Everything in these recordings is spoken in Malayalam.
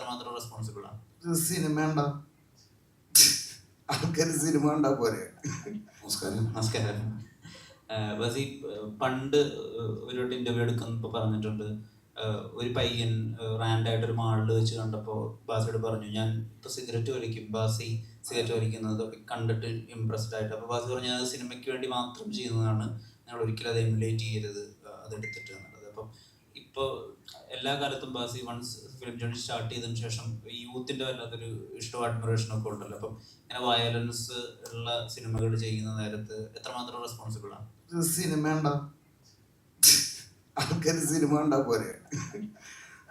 എത്രമാത്രം റെസ്പോൺസിബിൾ ആണ്? സിനിമ ഉണ്ടോ ആൾക്കാർ സിനിമ ഉണ്ടാ പോരെ. നമസ്കാരം. നമസ്കാരം. ബസി പണ്ട് ഒരു ഇന്റർവ്യൂ എടുക്കുന്നപ്പോൾ പറഞ്ഞിട്ടുണ്ട്. ഒരു പയ്യൻ റാൻഡായിട്ട് ഒരു മാളിൽ വെച്ച് കണ്ടപ്പോൾ ബാസിയോട് പറഞ്ഞു ഞാൻ ഇപ്പോൾ സിഗരറ്റ് വലിക്കും ബാസി സിഗരറ്റ് വലിക്കുന്നത് കണ്ടിട്ട് ഇമ്പ്രസ്ഡ് ആയിട്ട്. അപ്പോൾ ബാസി പറഞ്ഞു അത് സിനിമയ്ക്ക് വേണ്ടി മാത്രം ചെയ്യുന്നതാണ്. ഞങ്ങൾ ഒരിക്കലും അത് എമുലേറ്റ് ചെയ്യരുത് അതെടുത്തിട്ട് എന്നുള്ളത്. അപ്പം ഇപ്പോൾ എല്ലാ കാലത്തും ബാസി വൺസ് ഫിലിം ജേണി സ്റ്റാർട്ട് ചെയ്തതിനു ശേഷം യൂത്തിന്റെ വല്ലാത്തൊരു ഇഷ്ടവും അഡ്മിറേഷനും ഒക്കെ ഉണ്ടല്ലോ. അപ്പം ഇങ്ങനെ വയലൻസ് ഉള്ള സിനിമകൾ ചെയ്യുന്ന നേരത്ത് എത്രമാത്രം റെസ്പോൺസിബിൾ ആണ്? സിനിമ ആൾക്കാർ സിനിമ ഉണ്ടാ പോരെ.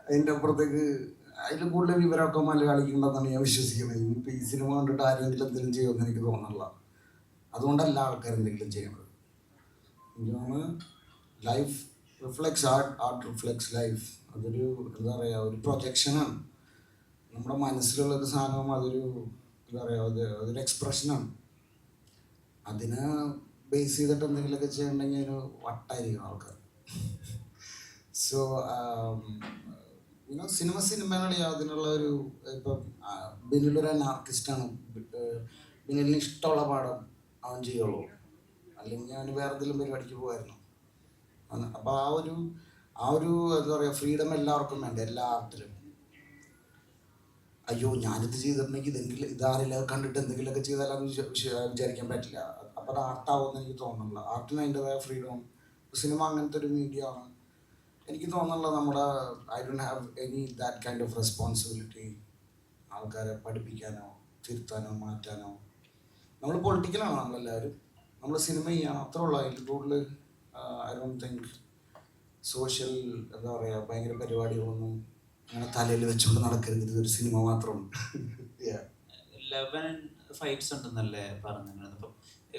അതിന്റെ അപ്പുറത്തേക്ക് അതിൽ കൂടുതൽ വിവരമൊക്കെ മലയാളിക്കുണ്ടെന്നാണ് ഞാൻ വിശ്വസിക്കുന്നത്. ഇപ്പം ഈ സിനിമ കണ്ടിട്ട് ആരെങ്കിലും എന്തെങ്കിലും ചെയ്യുമെന്ന് എനിക്ക് തോന്നുന്നില്ല. അതുകൊണ്ടല്ല ആൾക്കാർ എന്തെങ്കിലും ചെയ്യണത് എനിക്ക് തോന്നുന്നു life reflects art art reflects life അതൊരു എന്താ പറയുക ഒരു പ്രൊജക്ഷനാണ് നമ്മുടെ മനസ്സിലുള്ള ഒരു സാധനം അതൊരു എന്താ പറയുക അത് അതൊരു എക്സ്പ്രഷനാണ് അതിനെ ബേസ് ചെയ്തിട്ട് എന്തെങ്കിലുമൊക്കെ ചെയ്യണമെങ്കിൽ ഒരു വട്ടായിരിക്കും ആൾക്കാർ. സോ സിനിമ സിനിമകളി അതിനുള്ള ഒരു ഇപ്പം ബിനിലൊരു ആർട്ടിസ്റ്റാണ് ബിനിലിന് ഇഷ്ടമുള്ള പാഠം അവൻ ചെയ്യുള്ളൂ. അല്ലെങ്കിൽ അവന് വേറെ എന്തെങ്കിലും പരിപാടിക്ക് പോകുമായിരുന്നു അപ്പോൾ ആ ഒരു ആ ഒരു എന്താ പറയുക ഫ്രീഡം എല്ലാവർക്കും വേണ്ട എല്ലാ ആർട്ടിലും അയ്യോ ഞാനിത് ചെയ്തിട്ടുണ്ടെങ്കിൽ ഇതെങ്കിലും ഇതാരില്ല കണ്ടിട്ട് എന്തെങ്കിലുമൊക്കെ ചെയ്താലും വിചാരിക്കാൻ പറ്റില്ല. അപ്പോൾ അത് ആർട്ടാവുമെന്ന് എനിക്ക് തോന്നുന്നില്ല. ആർട്ടിന് അതിന്റെതായ ഫ്രീഡം സിനിമ അങ്ങനത്തെ ഒരു മീഡിയ ആണ്. എനിക്ക് തോന്നുന്നില്ല നമ്മുടെ I don't have any that kind of responsibility ആൾക്കാരെ പഠിപ്പിക്കാനോ തിരുത്താനോ മാറ്റാനോ. നമ്മൾ പൊളിറ്റിക്കലാണ് നമ്മളെല്ലാവരും നമ്മൾ സിനിമ അത്രേ ഉള്ളൂ. അതിൽ കൂടുതൽ ഐ ഡോണ്ട് തിങ്ക് സോഷ്യൽ എന്താ പറയുക ഭയങ്കര പരിപാടികളൊന്നും അങ്ങനെ തലയിൽ വെച്ചുകൊണ്ട് നടക്കരുത്. ഇതൊരു സിനിമ മാത്രം. ലെവൻ ഫൈറ്റ്സ് ഉണ്ടെന്നല്ലേ പറഞ്ഞിരുന്നത്. അപ്പം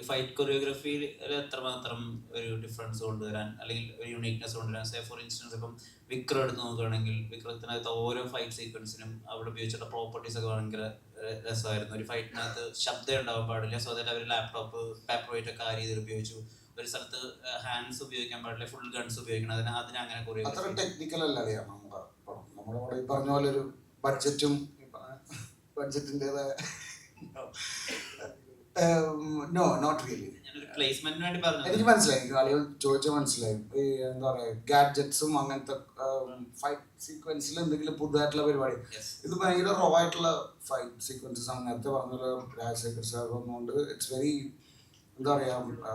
ഫൈറ്റ് കൊറിയോഗ്രഫിയിൽ എത്രമാത്രം ഒരു ഡിഫറൻസ് കൊണ്ടുവരാൻ അല്ലെങ്കിൽ ഒരു യുണീക്നെസ് കൊണ്ടുവരാൻ? സേ ഫോർ ഇൻസ്റ്റൻസ് ഇപ്പം വിക്രം എടുത്ത് നോക്കുകയാണെങ്കിൽ വിക്രത്തിനകത്ത് ഓരോ ഫൈറ്റ് സീക്വൻസിനും അവിടെ ഉപയോഗിച്ചിട്ടുള്ള പ്രോപ്പർട്ടീസ് ഒക്കെ ഭയങ്കര രസമായിരുന്നു. ഒരു ഫൈറ്റിനകത്ത് ശബ്ദം ഉണ്ടാവാൻ പാടില്ല. സോ ദാറ്റ് അവർ ലാപ്ടോപ്പ് പേപ്പർ വെയിറ്റ് ഒക്കെ ആ രീതിയിൽ ഉപയോഗിച്ചു ഒരു സ്ഥലത്ത് ഹാൻഡ്സ് ഉപയോഗിക്കാൻ പാടില്ല ഫുൾ ഗൺസ് ഉപയോഗിക്കണം അതിന് അതിന് അങ്ങനെ അത്ര ടെക്നിക്കൽ അല്ല അറിയാം നമ്മുടെ പടം നമ്മുടെ ഇവിടെ ഈ പറഞ്ഞ പോലെ ഒരു ബഡ്ജറ്റും ബഡ്ജറ്റിന്റെതായ നോ നോട്ട് റിയലി എനിക്ക് മനസ്സിലായി കളികൾ ചോദിച്ച മനസ്സിലായി. ഈ എന്താ പറയുക ഗാഡ്ജറ്റ്സും അങ്ങനത്തെ ഫൈറ്റ് സീക്വൻസിൽ എന്തെങ്കിലും പുതുതായിട്ടുള്ള പരിപാടി. ഇത് ഭയങ്കര റോ ആയിട്ടുള്ള ഫൈറ്റ് സീക്വൻസസ് നേരത്തെ പറഞ്ഞ രാജശേഖർ സാർ വന്നുകൊണ്ട് ഇറ്റ്സ് വെരി എന്താ പറയുക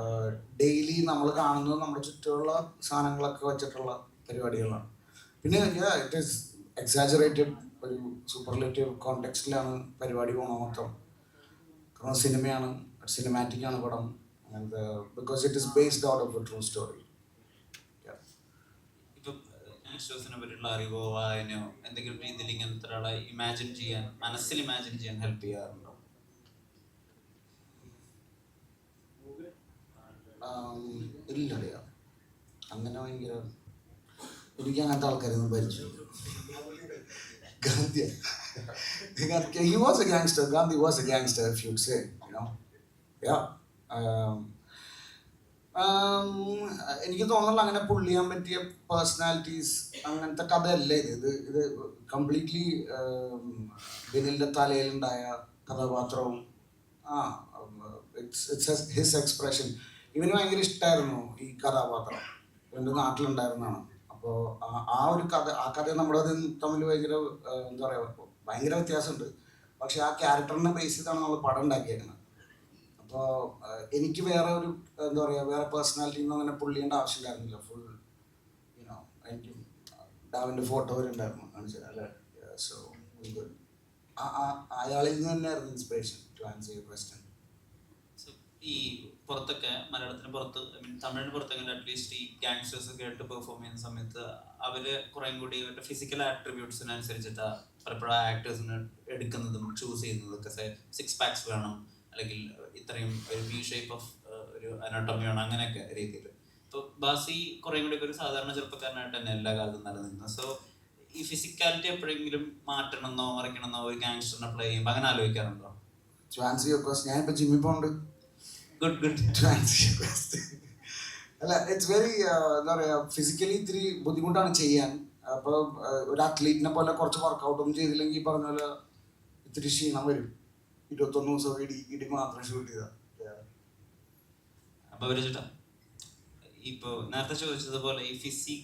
ഡെയിലി നമ്മൾ കാണുന്നത് നമ്മുടെ ചുറ്റുമുള്ള സാധനങ്ങളൊക്കെ വെച്ചിട്ടുള്ള പരിപാടികളാണ്. പിന്നെ ഇറ്റ് ഈസ് എക്സാജറേറ്റഡ് ഒരു സൂപ്പർലേറ്റീവ് കോണ്ടെക്സ്റ്റിലാണ് പരിപാടി പോണത് മൊത്തം. കാരണം സിനിമയാണ് സിനിമാറ്റിക് ആണ് പടം. Because it is based out of a true story അറിവോ എന്തെങ്കിലും രീതിയിൽ ഇങ്ങനത്തെ ഒരാളെ ഇമാജിൻ ചെയ്യാൻ മനസ്സിൽ ഇമാജിൻ ചെയ്യാൻ ഹെൽപ്പ് ചെയ്യാറുണ്ടോ? ഇല്ല അറിയാം അങ്ങനെ ഭയങ്കര എനിക്ക് അങ്ങനത്തെ ആൾക്കാരൊന്നും ഭരിച്ചു you say you know yeah എനിക്ക് തോന്നുന്നില്ല അങ്ങനെ പുള്ളിയാൻ ചെയ്യാൻ പറ്റിയ പേഴ്സണാലിറ്റീസ് അങ്ങനത്തെ കഥയല്ല ഇത്. ഇത് ഇത് കംപ്ലീറ്റ്ലി ബിനിലിന്റെ തലയിലുണ്ടായ കഥാപാത്രവും ആ ഇറ്റ്സ് ഇറ്റ്സ് ഹിസ് എക്സ്പ്രഷൻ ഇവന് ഭയങ്കര ഇഷ്ടമായിരുന്നു ഈ കഥാപാത്രം. എന്റെ നാട്ടിലുണ്ടായിരുന്നതാണ് അപ്പോൾ ആ ഒരു കഥ ആ കഥ നമ്മുടെ തമ്മിൽ ഭയങ്കര എന്താ പറയുക ഭയങ്കര വ്യത്യാസമുണ്ട്. പക്ഷെ ആ ക്യാരക്ടറിനെ ബേസ് ചെയ്താണ് നമ്മൾ പടം ഉണ്ടാക്കിയേക്കുന്നത്. അപ്പോൾ എനിക്ക് വേറെ ഒരു എന്താ പറയുക വേറെ പേഴ്സണാലിറ്റി ഒന്നും അങ്ങനെ പുള്ളിയേണ്ട ആവശ്യമില്ലായിരുന്നില്ല. ഫുൾ യുനോ എനിക്ക് ഡാവിന്റെ ഫോട്ടോ ഉണ്ടായിരുന്നു. കാണിച്ചത് അല്ലേ? സോ അയാളിൽ നിന്ന് തന്നെയായിരുന്നു ഇൻസ്പിറേഷൻ ടു ആൻസർ So, ഈ പുറത്തൊക്കെ മലയാളത്തിന് പുറത്ത് ഐ മീൻ തമിഴിന് പുറത്തെങ്കിലും അറ്റ്ലീസ്റ്റ് ഈ ഗാങ്സ്റ്റേഴ്സ് ഒക്കെ ആയിട്ട് പെർഫോം ചെയ്യുന്ന സമയത്ത് അവർ കുറേ കൂടി അവരുടെ ഫിസിക്കൽ ആട്രിബ്യൂട്ട്സിനനുസരിച്ചിട്ട് പലപ്പോഴും ആക്ടേഴ്സിന് എടുക്കുന്നതും ചൂസ് ചെയ്യുന്നതും ഒക്കെ സിക്സ് പാക്സ് വേണം. അല്ലെങ്കിൽ ഇത്രയും ഒരു വി ഷേപ്പ് ഓഫ് ഒരു അനോട്ടമി വേണം അങ്ങനെയൊക്കെ രീതിയിൽ ഇപ്പോൾ ബാസി കുറേ കൂടി ഒരു സാധാരണ ചെറുപ്പക്കാരനായിട്ട് തന്നെ എല്ലാ കാലത്തും നിലനിന്നത് സോ ഈ ഫിസിക്കാലിറ്റി എപ്പോഴെങ്കിലും മാറ്റണമെന്നോ മറിക്കണമെന്നോ ഒരു ഗാങ്സ്റ്ററിനെ പ്ലേ ചെയ്യുമ്പോൾ അങ്ങനെ ആലോചിക്കാറുണ്ടോ? ഞാനിപ്പോ ജിമ്മിൽ പോകുന്നുണ്ട് ഗുഡ് ഗുഡ് അല്ല ഇറ്റ്സ് വെരി എന്താ പറയുക ഫിസിക്കലി ഇത്തിരി ബുദ്ധിമുട്ടാണ് ചെയ്യാൻ. അപ്പോൾ ഒരു അത്ലീറ്റിനെ പോലെ കുറച്ച് വർക്ക്ഔട്ടും ചെയ്തില്ലെങ്കിൽ പറഞ്ഞ പോലെ ഇത്തിരി ക്ഷീണം വരും. ഇരുപത്തൊന്ന് ദിവസം ഇടി ഇടി മാത്രം ഷൂട്ട് ചെയ്താൽ അപ്പൊ ഒരു ചേട്ടാ. നേരത്തെ ചോദിച്ചതുപോലെ ഈ ഫിസിക്